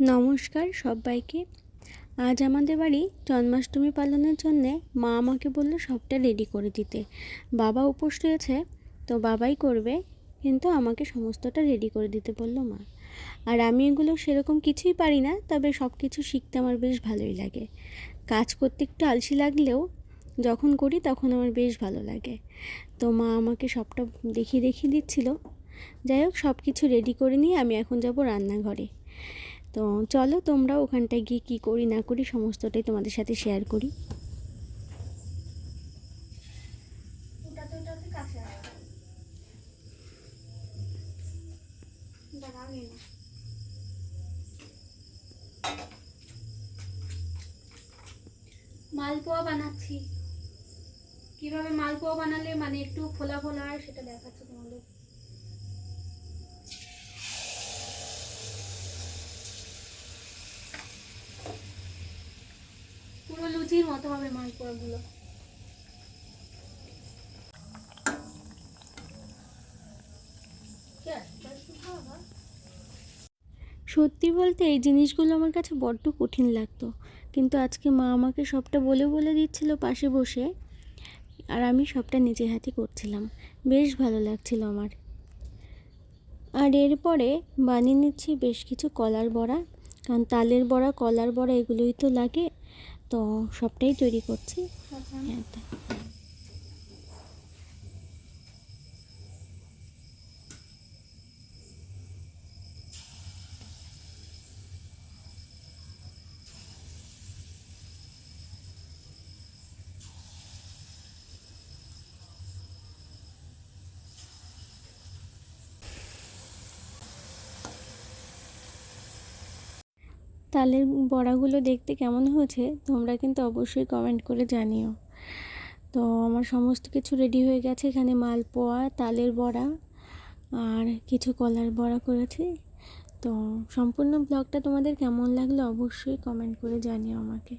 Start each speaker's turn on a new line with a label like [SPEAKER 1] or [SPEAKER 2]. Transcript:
[SPEAKER 1] নমস্কার সবাইকে। আজ আমাদের বাড়ি জন্মাষ্টমী পালনের জন্যে মা আমাকে বলল সবটা রেডি করে দিতে। বাবা উপোস রয়েছে, তো বাবাই করবে, কিন্তু আমাকে সমস্তটা রেডি করে দিতে বলল মা। আর আমি এগুলো সেরকম কিছুই পারি না, তবে সব কিছু শিখতে আমার বেশ ভালোই লাগে। কাজ করতে একটু আলসি লাগলেও যখন করি তখন আমার বেশ ভালো লাগে। তো মা আমাকে সবটা দেখিয়ে দেখিয়ে দিচ্ছিল। যাই হোক সব কিছু রেডি করে নিয়ে আমি এখন যাব রান্নাঘরে। তো চলো তোমরা ওখানটায় গিয়ে কী করি না করি সমস্তটাই তোমাদের সাথে শেয়ার করি।
[SPEAKER 2] মালপোয়া বানাচ্ছি। কীভাবে মালপোয়া বানালে মানে একটু ফোলা ফোলা হয় সেটা দেখাচ্ছি তোমাদের পুরো লুচির মতো হবে মালপোয়াগুলো।
[SPEAKER 1] সত্যি বলতে এই জিনিসগুলো আমার কাছে বড্ড কঠিন লাগতো। কিন্তু আজকে মা আমাকে সবটা বলে বলে দিচ্ছিল পাশে বসে। আর আমি সবটা নিজের হাতে করছিলাম। বেশ ভালো লাগছিল আমার। আর এরপরে বানিয়ে নিচ্ছি বেশ কিছু কলার বড়া। কারণ তালের বড়া কলার বড়া এগুলোই তো লাগে। তো সবটাই তৈরি করছি। তালের বড়াগুলো দেখতে কেমন হয়েছে তোমরা কিন্তু অবশ্যই কমেন্ট করে জানিও। তো আমার সমস্ত কিছু রেডি হয়ে গেছে, এখানে মালপোয়া, তালের বড়া আর কিছু কলার বড়া করেছি। তো সম্পূর্ণ ব্লগটা তোমাদের কেমন লাগল অবশ্যই কমেন্ট করে জানিও আমাকে।